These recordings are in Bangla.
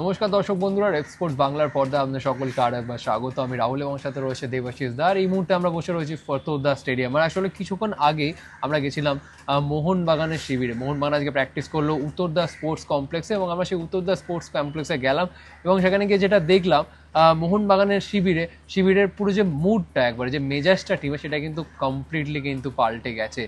নমস্কার দর্শক বন্ধুরা এক্সপোর্ট বাংলার পর্দা আপনাদের সকলকে আর একবার স্বাগত। আমি রাহুল এবং সাথে রয়েছে দেবাশিস দা এই মুহূর্তে আমরা বসে রয়েছি ফতোদা স্টেডিয়াম। আর আসলে কিছুক্ষণ আগে আমরা গেছিলাম মোহনবাগানের শিবিরে। মোহনবাগান আজকে প্র্যাকটিস করল উত্তরদা স্পোর্টস কমপ্লেক্সে এবং আমরা সেই উত্তরদা স্পোর্টস কমপ্লেক্সে গেলাম এবং সেখানে গিয়ে যেটা দেখলাম মোহনবাগানের শিবিরে, শিবিরের পুরো যে মুডটা একবারে, যে মেজাজটা টিমে সেটা কিন্তু কমপ্লিটলি কিন্তু পাল্টে গেছে।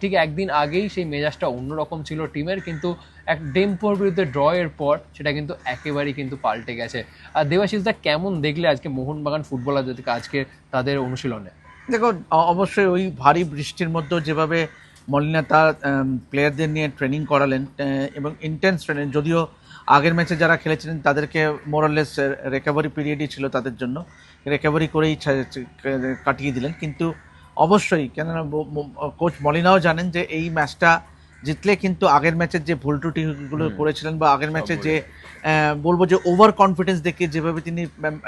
ঠিক একদিন আগেই সেই মেজাজটা অন্যরকম ছিল টিমের কিন্তু এক ডেম্পোর বিরুদ্ধে ড্র এর পর সেটা কিন্তু একেবারেই কিন্তু পাল্টে গেছে। আর দেবাশিসদা কেমন দেখলে আজকে মোহনবাগান ফুটবলারদেরকে আজকে তাদের অনুশীলনে? দেখো অবশ্যই ওই ভারী বৃষ্টির মধ্যেও যেভাবে মলিনা তার প্লেয়ারদের নিয়ে ট্রেনিং করালেন এবং ইন্টেন্স ট্রেনিং যদিও আগের ম্যাচে যারা খেলেছিলেন তাদেরকে মোরালেস রিকভারি পিরিয়ডই ছিল তাদের জন্য। রিকভারি করেই কাটিয়ে দিলেন। কিন্তু অবশ্যই কেননা কোচ মলিনাও জানেন যে এই ম্যাচটা জিতলে কিন্তু আগের ম্যাচের যে ভুল ত্রুটিগুলো করেছিলেন বা আগের ম্যাচে যে বলব যে ওভার কনফিডেন্স দেখিয়ে যেভাবে তিনি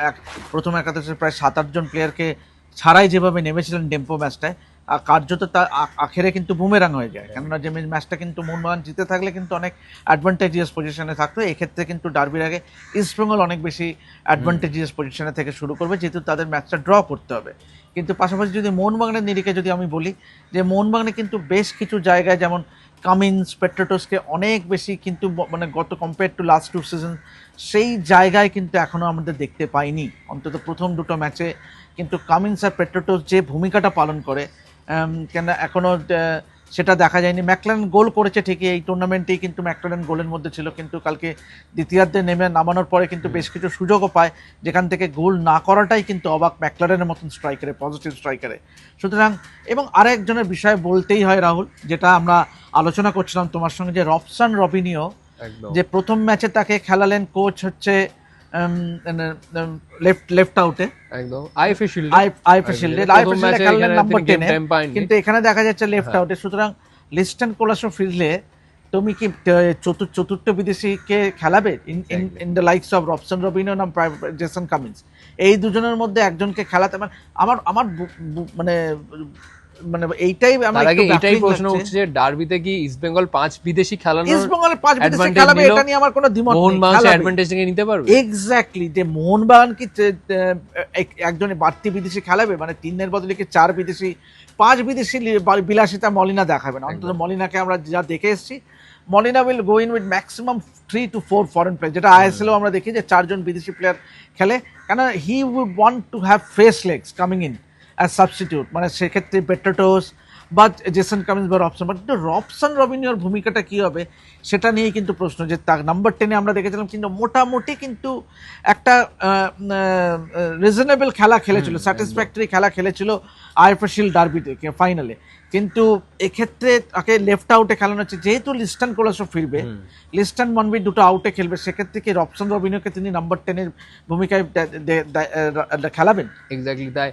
এক প্রথম একাদশের প্রায় সাত আটজন প্লেয়ারকে ছাড়াই যেভাবে নেমেছিলেন ডেম্পো ম্যাচটায় কার্যত তার আখেরে কিন্তু বুমেরাং হয়ে যায়। কেননা যে ম্যাচটা কিন্তু মোহনবাগান জিতে থাকলে কিন্তু অনেক অ্যাডভান্টেজিয়াস পজিশনে থাকতো। এক্ষেত্রে কিন্তু ডার্বির আগে ইস্টবেঙ্গল অনেক বেশি অ্যাডভান্টেজিয়াস পজিশনে থেকে শুরু করবে যেহেতু তাদের ম্যাচটা ড্র করতে হবে। কিন্তু পাশাপাশি যদি মোহনবাগানের নিরিখে যদি আমি বলি যে মোহনবাগানে কিন্তু বেশ কিছু জায়গায় যেমন কামিন্স পেট্রোটোসকে অনেক বেশি কিন্তু মানে গত compare to last two season সেই জায়গায় কিন্তু এখনও আমাদের দেখতে পাইনি। অন্তত প্রথম দুটো ম্যাচে কিন্তু কামিন্স আর পেট্রোটোস যে ভূমিকাটা পালন করে কেন এখনও সেটা দেখা যায়নি। ম্যাকলারেন গোল করেছে ঠিকই এই টুর্নামেন্টেই কিন্তু ম্যাকলারেন গোলের মধ্যে ছিল কিন্তু কালকে দ্বিতীয়ার্ধে নেমে নামানোর পরে কিন্তু বেশ কিছু সুযোগও পায় যেখান থেকে গোল না করাটাই কিন্তু অবাক ম্যাকলারেনের মতন স্ট্রাইকারে পজিটিভ স্ট্রাইকারে সুতরাং এবং আরেকজনের বিষয়ে বলতেই হয় রাহুল যেটা আমরা আলোচনা করছিলাম তোমার সঙ্গে যে রবসান রবিনিও যে প্রথম ম্যাচে তাকে খেলালেন কোচ হচ্ছে লেফট লেফট আউটে একদম। I F A shield I F A শিল্ডে I F A শিল্ডে খেলালেন নাম্বার টেনে পায়নি কিন্তু এখানে দেখা যাচ্ছে লেফট আউটে সুতরাং লিস্টন কোলাসো ফিরলে তুমি কি চতুর্থ চতুর্থ বিদেশিকে খেলাবে? In the likes of Robson Robinho নাম জেসন কামিন্স এই দুজনের মধ্যে একজনকে খেলাতে মানে আমার আমার মানে মানে এইটাই আমার আগে একটু এটাই প্রশ্ন। উঠছে যে ডার্বিতে কি ইস্ট বেঙ্গল পাঁচ বিদেশি খেলানোর ইস্ট বেঙ্গলের পাঁচ বিদেশি খেলাবে এটা নিয়ে আমার কোনো দ্বিমত নেই মোহনবাগান অ্যাডভান্টেজ নিতে পারবে? এক্স্যাক্টলি যে মোহনবাগান কি একজন বাড়তি বিদেশি খেলাবে? মানে তিনের বদলে কি চার বিদেশি পাঁচ বিদেশি বিলাসিতা মলিনা দেখাবে না। অন্তত মলিনাকে আমরা যা দেখে এসেছি Molina will go in with maximum three to four foreign player যেটা আইএসএলও আমরা দেখি যে চারজন বিদেশি প্লেয়ার খেলে। কেন he would want to have fresh legs coming in as substitute মানে সেক্ষেত্রে বেটাটোস বা জেসন কামিন্স বা রবসন বাট কিন্তু রবসন রবিনিয়র ভূমিকাটা কী হবে সেটা নিয়েই কিন্তু প্রশ্ন যে তার নাম্বার টেনে আমরা দেখেছিলাম কিন্তু মোটামুটি কিন্তু একটা রিজনেবল খেলা খেলেছিল স্যাটিসফ্যাক্টরি খেলা খেলেছিল আইএফএসিল ডার্বিতে ফাইনালে কিন্তু এক্ষেত্রে তাকে লেফট আউটে খেলানো হচ্ছে যেহেতু লিস্টান কোলাসও ফিরবে লিস্টান মনবি দুটো আউটে খেলবে সেক্ষেত্রে কি রবসন রবিনিয়কে তিনি নাম্বার টেনের ভূমিকায় খেলাবেন? এক্স্যাক্টলি তাই।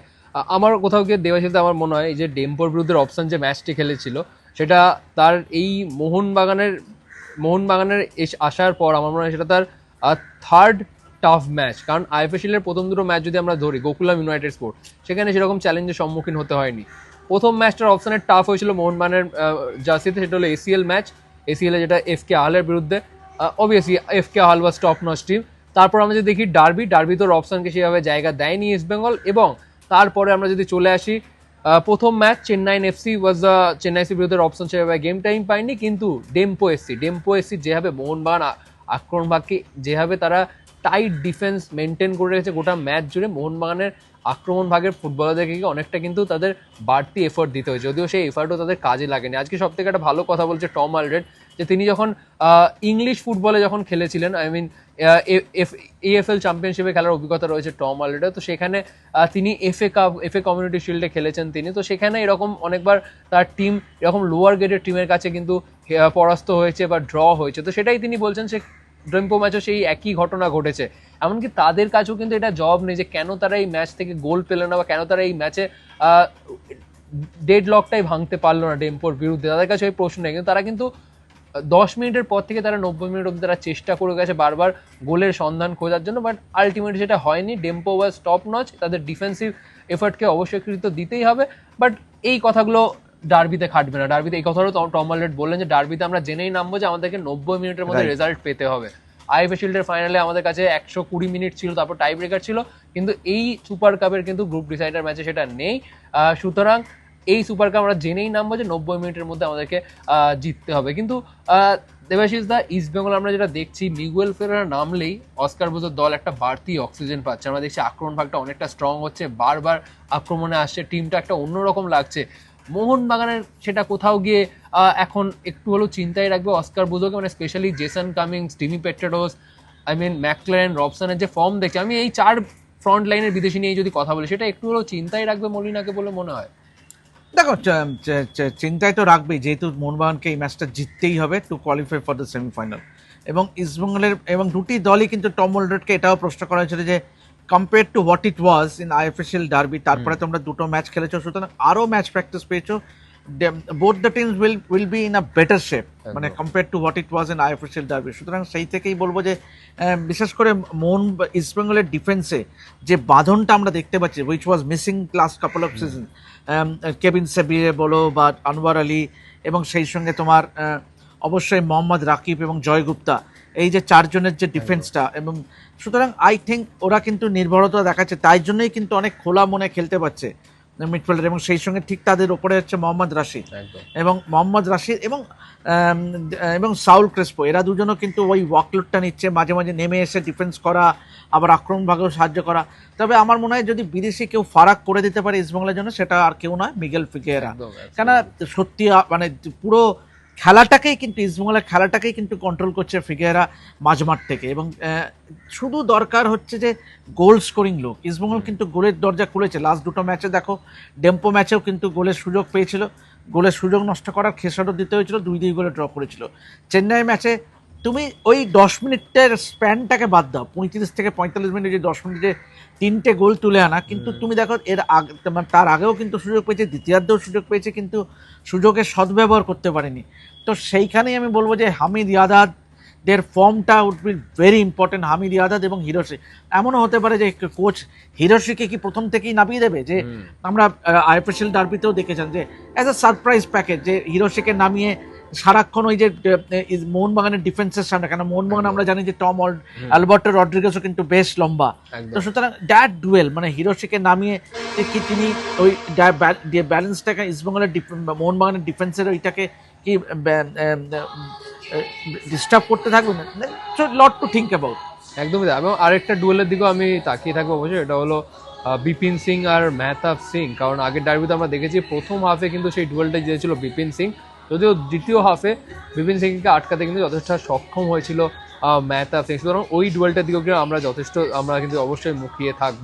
আমার কোথাও গিয়ে দেওয়া দেওয়াশিতে আমার মনে হয় যে ডেম্পোর বিরুদ্ধে অপশান যে ম্যাচটি খেলেছিল, সেটা তার এই মোহনবাগানের মোহনবাগানের এস- আসার পর আমার মনে হয় সেটা তার থার্ড টাফ ম্যাচ কারণ আইএফএসএলের প্রথম দুটো ম্যাচ যদি আমরা ধরি, গোকুলাম ইউনাইটেড স্পোর্ট সেখানে সেরকম চ্যালেঞ্জের সম্মুখীন হতে হয়নি। প্রথম ম্যাচটার অপশানের টাফ হয়েছিল মোহনবাগানের জার্সিতে, সেটা হলো এসিএল ম্যাচ এসিএলে যেটা এফ কে আহলের বিরুদ্ধে অবভিয়াসলি এফ কে আহল বা স্টপ নচ টিম তারপর আমরা যদি দেখি ডার্বি ডার্বি তো রবসানকে সেভাবে জায়গা দেয়নি ইস্ট বেঙ্গল এবং তারপরে আমরা যদি চলে আসি প্রথম match Chennaiyin F C was the Chennai এফসির বিরুদ্ধে অপশন সেভাবে গেম টাইম পায়নি, কিন্তু ডেম্পো এসসি ডেম্পো এসসি যেভাবে মোহনবাগান আ- আক্রমণ ভাগকে যেভাবে তারা টাইট ডিফেন্স মেনটেন করে রেখেছে গোটা ম্যাচ জুড়ে, মোহনবাগানের আক্রমণ ভাগের ফুটবলারদেরকে অনেকটা কিন্তু তাদের বাড়তি এফোর্ট দিতে হয়েছে। যদিও সেই এফার্টও তাদের কাজে লাগেনি। আজকে সব থেকে একটা ভালো কথা বলছে টম আলরেড যে তিনি যখন ইংলিশ ফুটবলে যখন খেলেছিলেন আই মিন এএফএল চ্যাম্পিয়নশিপে খেলার অভিজ্ঞতা রয়েছে টম আলরেডের তো সেখানে তিনি F A cup F A community শিল্ডে খেলেছেন তিনি, তো সেখানে এরকম অনেকবার তার টিম এরকম লোয়ার গ্রেডের টিমের কাছে কিন্তু পরাস্ত হয়েছে বা ড্র হয়েছে, তো সেটাই তিনি বলছেন সে ড্রেম্পো ম্যাচও সেই একই ঘটনা ঘটেছে। এমনকি তাদের কাছেও কিন্তু এটা জব নেই যে কেন তারা এই ম্যাচ থেকে গোল পেল না বা কেন তারা এই ম্যাচে ডেড লকটাই ভাঙতে পারল না ডেম্পোর বিরুদ্ধে। তাদের কাছে ওই প্রশ্ন নেই, কিন্তু তারা কিন্তু দশ মিনিটের পর থেকে তারা নব্বই মিনিট অব্দি তারা চেষ্টা করে গেছে বারবার গোলের সন্ধান খোঁজার জন্য বাট আলটিমেট যেটা হয়নি। ডেম্পো ওয়াজ টপ নচ তাদের ডিফেন্সিভ এফার্টকে অবশ্যই কৃতিত্ব দিতেই হবে বাট এই কথাগুলো ডার্বিতে খাটবে না। ডার্বিতে এই কথাটাও টম অলরেড বললেন যে ডার্বিতে আমরা জেনেই নামবো যে আমাদেরকে নব্বই মিনিটের মধ্যে রেজাল্ট পেতে হবে। আইএফএ শিল্ডের ফাইনালে আমাদের কাছে একশো কুড়ি মিনিট ছিল তারপর টাই ব্রেকার ছিল কিন্তু এই সুপার কাপের কিন্তু গ্রুপ ডিসাইডার ম্যাচে সেটা নেই। সুতরাং এই সুপার কাপ আমরা জেনেই নামবো যে নব্বই মিনিটের মধ্যে আমাদেরকে জিততে হবে। কিন্তু দেবাশিস দা ইস্ট বেঙ্গল আমরা যেটা দেখছি মিগুয়েল ফেরার নামলেই অস্কার বোজোর দল একটা বাড়তি অক্সিজেন পাচ্ছে। আমরা দেখছি আক্রমণ ভাগটা অনেকটা স্ট্রং হচ্ছে, বারবার আক্রমণে আসছে টিমটা একটা অন্যরকম লাগছে। মোহনবাগানের সেটা কোথাও গিয়ে এখন একটু হলেও চিন্তায় রাখবে অস্কার বুজোকে মানে specially Jason Cummings Dimi Petratos I mean McLaren রবসনের যে ফর্ম দেখে আমি এই চার ফ্রন্ট লাইনের বিদেশি নিয়ে যদি কথা বলি, সেটা একটু হলেও চিন্তায় রাখবে মলিনাকে বলে মনে হয়। দেখো চিন্তায় তো রাখবেই যেহেতু মোহনবাগানকে এই ম্যাচটা জিততেই হবে to qualify for the semifinal এবং ইস্টবেঙ্গলের এবং দুটি দলই কিন্তু টম ওল্ডারকে এটাও প্রশ্ন করা হয়েছিল যে compare to what it was in I F S L derby তারপরে তোমরা দুটো ম্যাচ খেলেছো সুতরাং আরও ম্যাচ প্র্যাকটিস পেয়েছ। Both the teams will will be in a better shape মানে compare to what it was in I F S L derby সুতরাং সেই থেকেই বলব যে বিশেষ করে মোহন ইস্টবেঙ্গলের ডিফেন্সে যে বাঁধনটা আমরা দেখতে পাচ্ছি which was missing last couple of season cabin সেবিয়ে বলো বা আনোয়ার আলী এবং সেই সঙ্গে তোমার অবশ্যই মোহাম্মদ রাকিব এবং জয় গুপ্তা এই যে চারজনের যে ডিফেন্সটা এবং সুতরাং আই থিঙ্ক ওরা কিন্তু নির্ভরতা দেখাচ্ছে তাই জন্যই কিন্তু অনেক খোলা মনে খেলতে পারছে। মিডফিল্ডার এবং সেই সঙ্গে ঠিক তাদের ওপরে হচ্ছে মোহাম্মদ রাশিদ। এবং মোহাম্মদ রাশিদ এবং এবং সাউল ক্রেসপো এরা দুজনও কিন্তু ওই ওয়াকলোডটা নিচ্ছে মাঝে মাঝে নেমে এসে ডিফেন্স করা আবার আক্রমণ ভাগেও সাহায্য করা। তবে আমার মনে হয় যদি বিদেশি কেউ ফারাক করে দিতে পারে ইস্টবেঙ্গলের জন্য সেটা আর কেউ নয় মিগেল একদম, কেন সত্যি মানে পুরো খেলাটাকেই কিন্তু ইস্টবেঙ্গলের খেলাটাকেই কিন্তু কন্ট্রোল করছে ফিগেরা মাঝমাঠ থেকে। এবং শুধু দরকার হচ্ছে যে গোল স্কোরিং লোক। ইস্টবেঙ্গল কিন্তু গোলের দরজা খুলেছে। লাস্ট দুটো ম্যাচে দেখো ডেম্পো ম্যাচেও কিন্তু গোলের সুযোগ পেয়েছিল। গোলের সুযোগ নষ্ট করার খেসারও দিতে হয়েছিল দুই দুই গোলে ড্র করেছিল। চেন্নাই ম্যাচে তুমি ওই দশ মিনিটের স্প্যানটাকে বাদ দাও। পঁয়ত্রিশ থেকে পঁয়তাল্লিশ মিনিটে যে দশ মিনিটে তিনটে গোল তুলে আনা। কিন্তু তুমি দেখো এর আগে তার আগেও কিন্তু সুযোগ পেয়েছে দ্বিতীয়ার্ধেও সুযোগ পেয়েছে কিন্তু সুযোগের সদ্ব্যবহার করতে পারেনি। তো সেইখানেই আমি বলব যে হামিদ ইয়াদাদ দের ফর্মটা would be very important Hamid Ahadad এবং হিরোশি। এমনও হতে পারে যে কোচ হিরোশিকে কি প্রথম থেকেই নামিয়ে দেবে? যে আমরা আইপিএল ডার্বিতেও দেখেছেন যে অ্যাজ আ সারপ্রাইজ প্যাকেজ যে হিরোশিকে নামিয়ে সারাক্ষণ ওই যে মোহনবাগানের ডিফেন্সের সামনে কেন মোহনবাগান আমরা জানি যে টম অল অ্যালবার্টো রড্রিগেসও কিন্তু বেশ লম্বা। তো সুতরাং ড্যাট ডুয়েল মানে হিরোশিকে নামিয়ে যে কি তিনি ওই ব্যালেন্সটাকে ইস্টবেঙ্গলের মোহনবাগানের ডিফেন্সের ওইটাকে কি ডিস্টার্ব করতে থাকবে না। লট টু থিঙ্ক অ্যাবাউট একদমই তাই। এবং আরেকটা ডুয়েলের দিকেও আমি তাকিয়ে থাকব অবশ্যই এটা হলো বিপিন সিং আর মেহতাব সিং। কারণ আগের ডার্বিতে আমরা দেখেছি, প্রথম হাফে কিন্তু সেই ডুয়েলটা জিতেছিল বিপিন সিং। যদিও দ্বিতীয় হাফে বিপিন সিংকে আটকাতে কিন্তু যথেষ্ট সক্ষম হয়েছিল মেহতাব সিং। সুতরাং ওই ডুয়েলটার দিকেও কিন্তু আমরা যথেষ্ট, আমরা কিন্তু অবশ্যই মুখিয়ে থাকব।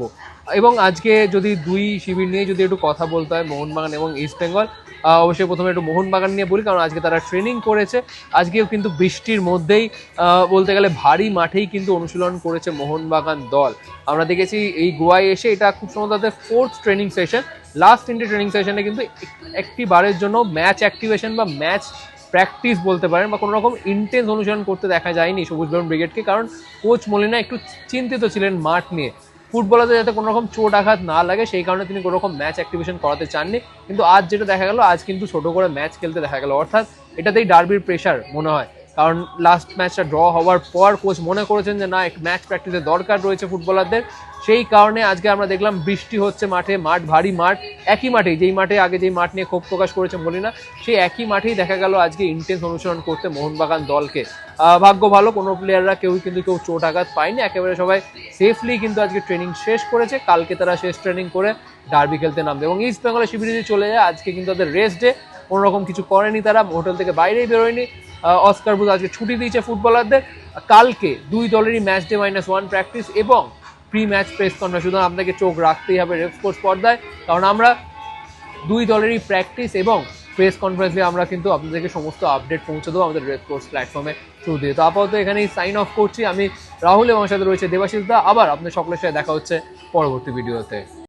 এবং আজকে যদি দুই শিবির নিয়ে যদি একটু কথা বলতে হয়, মোহনবাগান এবং ইস্ট বেঙ্গল অবশ্যই প্রথমে একটু মোহনবাগান নিয়ে বলি, কারণ আজকে তারা ট্রেনিং করেছে। আজকেও কিন্তু বৃষ্টির মধ্যেই বলতে গেলে ভারী মাঠেই কিন্তু অনুশীলন করেছে মোহনবাগান দল। আমরা দেখেছি এই গোয়ায় এসে এটা খুব সম্ভবত তাদের ফোর্থ ট্রেনিং সেশন লাস্ট তিনটে ট্রেনিং সেশনে কিন্তু এক- একটি বারের জন্য ম্যাচ অ্যাক্টিভেশন বা ম্যাচ প্র্যাকটিস বলতে পারেন, বা কোনো রকম ইন্টেন্স অনুসরণ করতে দেখা যায়নি সবুজ বরণ ব্রিগেডকে কারণ কোচ মলিনা একটু চিন্তিত ছিলেন মাঠ নিয়ে। ফুটবলারদের যাতে কোনো রকম চোট আঘাত না লাগে, সেই কারণে তিনি কোনো রকম ম্যাচ অ্যাক্টিভেশন করাতে চাননি। কিন্তু আজ যেটা দেখা গেল, আজ কিন্তু ছোট করে ম্যাচ খেলতে দেখা গেল। অর্থাৎ এটাতেই ডার্বির প্রেশার মনে হয়। কারণ লাস্ট ম্যাচটা ড্র হওয়ার পর কোচ মনে করেছেন যে, না, এক ম্যাচ প্র্যাকটিসের দরকার রয়েছে ফুটবলারদের সেই কারণে আজকে আমরা দেখলাম বৃষ্টি হচ্ছে মাঠে, মাঠ ভারী মাঠ, একই মাঠেই, যেই মাঠে আগে যেই মাঠ নিয়ে ক্ষোভ প্রকাশ করেছে মলিনা সেই একই মাঠেই দেখা গেল আজকে ইন্টেন্স অনুসরণ করতে মোহনবাগান দলকে। ভাগ্য ভালো, কোনো প্লেয়াররা কেউ কিন্তু কেউ চোট আঘাত পায়নি। একেবারে সবাই সেফলি কিন্তু আজকে ট্রেনিং শেষ করেছে। কালকে তারা শেষ ট্রেনিং করে ডার্বি খেলতে নামবে। এবং ইস্ট বেঙ্গলের শিবিরে যদি চলে যায়। আজকে কিন্তু তাদের রেস্ট ডে কোনো রকম কিছু করেনি তারা হোটেল থেকে বাইরেই বেরোয়নি। অস্কার বুধ আজকে ছুটি দিয়েছে ফুটবলারদের। কালকে দুই দলেরই match day minus one practice এবং প্রি ম্যাচ প্রেস কনফারেন্স সুতরাং আপনাকে চোখ রাখতেই হবে রেফ স্পোর্টস পর্দায়। কারণ আমরা দুই দলেরই প্র্যাকটিস এবং প্রেস কনফারেন্সে আমরা কিন্তু আপনাদেরকে সমস্ত আপডেট পৌঁছে দেবো আমাদের রেড স্পোর্টস প্ল্যাটফর্মে থ্রু দিয়ে। তো আপাতত এখানেই সাইন অফ করছি। আমি রাহুল এবং সাথে রয়েছে দেবাশিস দা। আবার আপনাদের সকলের সাথে দেখা হচ্ছে পরবর্তী ভিডিওতে